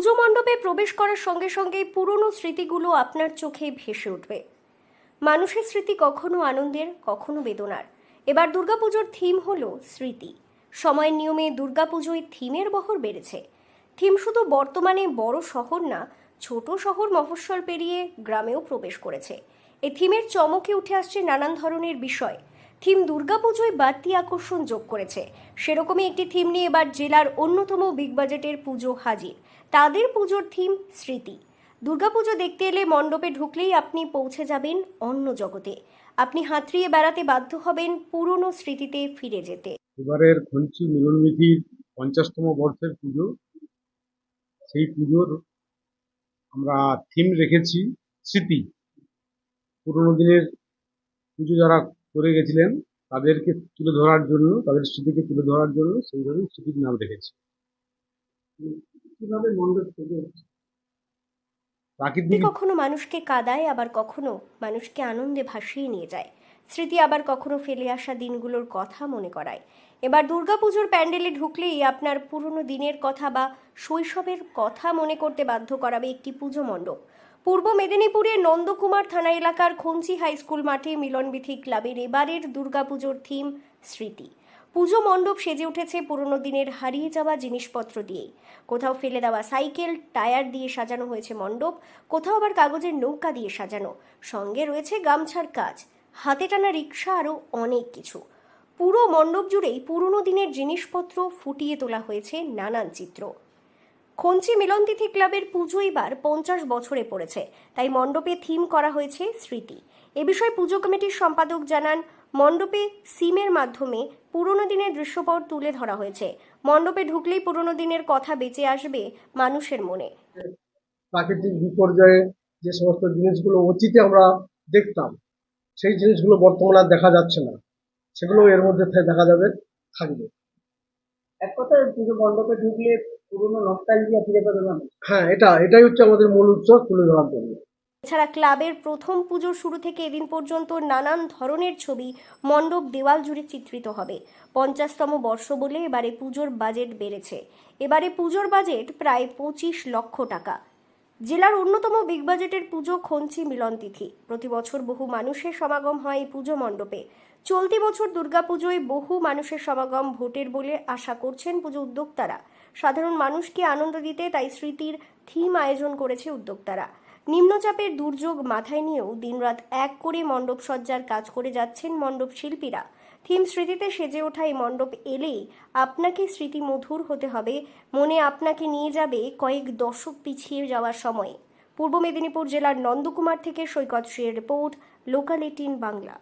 পুজো মণ্ডপে প্রবেশ করার সঙ্গে সঙ্গে পুরনো স্মৃতিগুলো আপনার চোখে ভেসে উঠবে। মানুষের স্মৃতি কখনো আনন্দের, কখনো বেদনার। এবার দুর্গাপুজোর থিম হলো স্মৃতি। সময়ের নিয়মে দুর্গাপুজোয় থিমের বহর বেড়েছে। থিম শুধু বর্তমানে বড় শহর না, ছোট শহর মফস্বল পেরিয়ে গ্রামেও প্রবেশ করেছে। এই থিমের চমকে উঠে আসছে নানান ধরনের বিষয়। থিম দুর্গাপুজোয় বাড়তি আকর্ষণ যোগ করেছে। সেরকমই একটি থিম নিয়ে এবার জেলার অন্যতম বিগ বাজেটের পুজো হাজির। তাদের পুজোর থিম স্মৃতি। দুর্গাপুজো দেখতে এলে মণ্ডপে ঢুকলেই আপনি পৌঁছে যাবেন অন্য জগতে। আপনি হাতড়িয়ে বেড়াতে বাধ্য হবেন পুরনো স্মৃতিতে ফিরে যেতে। এবারের খঞ্চি মিলনবিধির পঞ্চাশতম বর্ষের পুজো। সেই পুজোর আমরা থিম রেখেছি স্মৃতি। পুরোনো দিনের পুজো যারা করে গেছিলেন তাদেরকে তুলে ধরার জন্য তাদের স্মৃতিকে তুলে ধরার জন্য সেইভাবেই স্মৃতির নাম রেখেছি। কীভাবে প্রাকৃতিক কখনো মানুষকে কাঁদায় আবার কখনো মানুষকে আনন্দে ভাসিয়ে নিয়ে যায়। স্মৃতি আবার কখনো ফেলে আসা দিনগুলোর কথা মনে করায়। এবার দুর্গাপুজোর প্যান্ডেলে ঢুকলেই আপনার পুরনো দিনের কথা বা শৈশবের কথা মনে করতে বাধ্য করাবে একটি পুজো মণ্ডপ। পূর্ব মেদিনীপুরের নন্দকুমার থানা এলাকার খঞ্চি হাই স্কুল মাঠে মিলনবিথি ক্লাবের এবারের দুর্গাপুজোর থিম স্মৃতি। পুজো মণ্ডপ সেজে উঠেছে পুরনো দিনের হারিয়ে যাওয়া জিনিসপত্র দিয়েই। কোথাও ফেলে দেওয়া সাইকেল, টায়ার দিয়ে সাজানো হয়েছে মণ্ডপ, কোথাও আবার কাগজের নৌকা দিয়ে সাজানো। সঙ্গে রয়েছে গামছার কাজ। হাতে টানা রিক্সা আরও অনেক কিছু। পুরো মণ্ডপ জুড়েই পুরনো দিনের জিনিসপত্র ফুটিয়ে তোলা হয়েছে নানান চিত্র। খঞ্চি মিলনতিথি ক্লাবের পুজো এবার পঞ্চাশ বছরে পড়েছে, তাই মণ্ডপে থিম করা হয়েছে স্মৃতি। এ বিষয়ে পুজো কমিটির সম্পাদক জানান, মণ্ডপে সিমের মাধ্যমে পুরনো দিনের দৃশ্যপট তুলে ধরা হয়েছে। মণ্ডপে ঢুকলেই পুরনো দিনের কথা বেঁচে আসবে মানুষের মনে। প্রাকৃতিক বিপর্যয়ে যে সমস্ত জিনিসগুলো অতীতে আমরা দেখতাম, সেই জিনিসগুলো বর্তমানে দেখা যাচ্ছে না। সেগুলো এর মধ্যে দেখা যাবে, থাকবে। এক কথায় পুজো মণ্ডপে ঢুকলে পুরোনো নস্টালজিয়া ফিরে পাবে না হ্যাঁ এটা এটাই হচ্ছে আমাদের মূল উৎসব তুলে ধরার জন্য। এছাড়া ক্লাবের প্রথম পুজোর শুরু থেকে এদিন পর্যন্ত নানান ধরনের ছবি মণ্ডপ দেওয়াল জুড়ে চিত্রিত হবে। পঞ্চাশতম বর্ষ বলে এবারে পুজোর বাজেট বেড়েছে। এবারে পুজোর বাজেট প্রায় পঁচিশ লক্ষ টাকা। জেলার অন্যতম বিগ বাজেটের পুজো খঞ্চি মিলন তিথি। প্রতি বছর বহু মানুষের সমাগম হয় এই পুজো মণ্ডপে। চলতি বছর দুর্গাপুজোয় বহু মানুষের সমাগম ভোটের বলে আশা করছেন পুজো উদ্যোক্তারা। সাধারণ মানুষকে আনন্দ দিতে তাই স্মৃতির থিম আয়োজন করেছে উদ্যোক্তারা। নিম্নচাপের দুর্যোগ মাথায় নিয়েও দিনরাত এক করে মণ্ডপ সজ্জার কাজ করে যাচ্ছেন মণ্ডপ শিল্পীরা থিম স্মৃতিতে সেজে ওঠা এই মণ্ডপ এলেই আপনাকে স্মৃতি মধুর হতে হবে। মনে আপনাকে নিয়ে যাবে কয়েক দশক পিছিয়ে যাওয়ার সময়ে। পূর্ব মেদিনীপুর জেলার নন্দকুমার থেকে সৈকত শ্রীর রিপোর্ট, লোকাল এটিন বাংলা।